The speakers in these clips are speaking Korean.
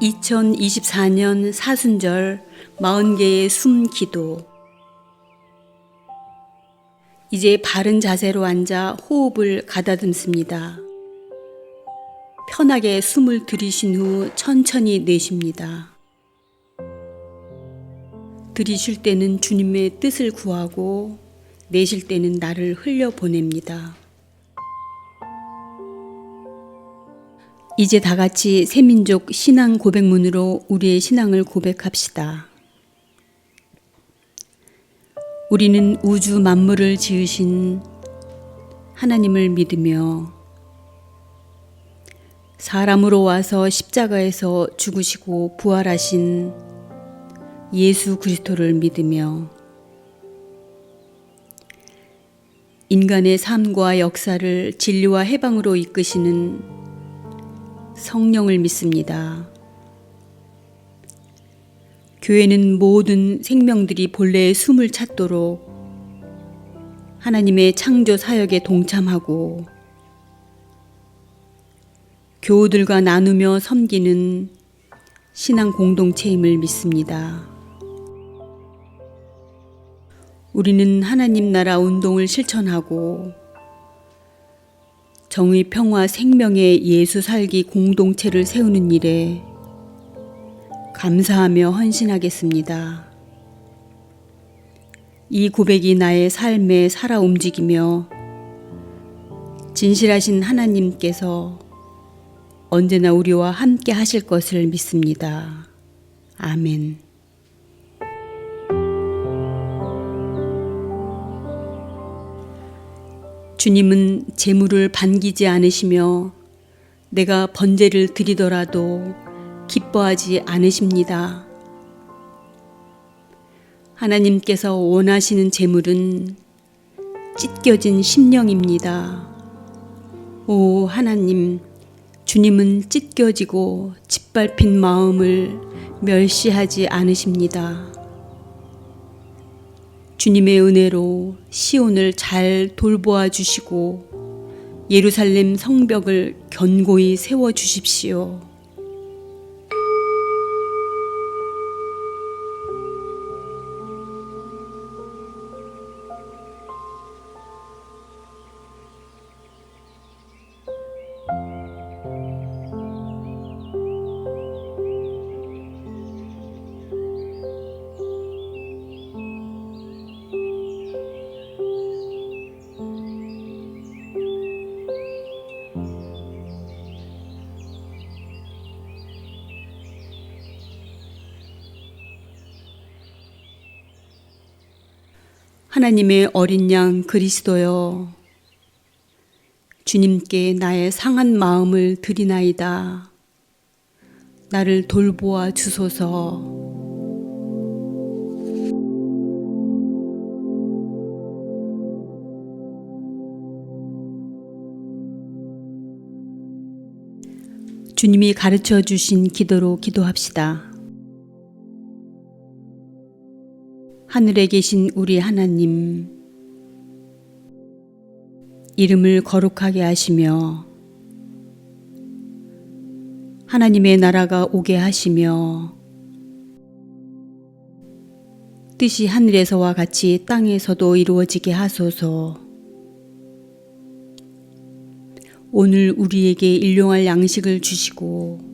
2024년 사순절 40개의 숨 기도. 이제 바른 자세로 앉아 호흡을 가다듬습니다. 편하게 숨을 들이신 후 천천히 내쉽니다. 들이쉴 때는 주님의 뜻을 구하고 내쉴 때는 나를 흘려 보냅니다. 이제 다 같이 새민족 신앙 고백문으로 우리의 신앙을 고백합시다. 우리는 우주 만물을 지으신 하나님을 믿으며 사람으로 와서 십자가에서 죽으시고 부활하신 예수 그리스도를 믿으며 인간의 삶과 역사를 진리와 해방으로 이끄시는 성령을 믿습니다. 교회는 모든 생명들이 본래의 숨을 찾도록 하나님의 창조 사역에 동참하고 교우들과 나누며 섬기는 신앙 공동체임을 믿습니다. 우리는 하나님 나라 운동을 실천하고 정의, 평화, 생명의 예수 살기 공동체를 세우는 일에 감사하며 헌신하겠습니다. 이 고백이 나의 삶에 살아 움직이며 진실하신 하나님께서 언제나 우리와 함께 하실 것을 믿습니다. 아멘. 주님은 재물을 반기지 않으시며 내가 번제를 드리더라도 기뻐하지 않으십니다. 하나님께서 원하시는 재물은 찢겨진 심령입니다. 오 하나님, 주님은 찢겨지고 짓밟힌 마음을 멸시하지 않으십니다. 주님의 은혜로 시온을 잘 돌보아 주시고 예루살렘 성벽을 견고히 세워 주십시오. 하나님의 어린 양 그리스도여 주님께 나의 상한 마음을 드리나이다. 나를 돌보아 주소서. 주님이 가르쳐 주신 기도로 기도합시다. 하늘에 계신 우리 하나님, 이름을 거룩하게 하시며, 하나님의 나라가 오게 하시며, 뜻이 하늘에서와 같이 땅에서도 이루어지게 하소서. 오늘 우리에게 일용할 양식을 주시고,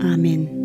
아멘.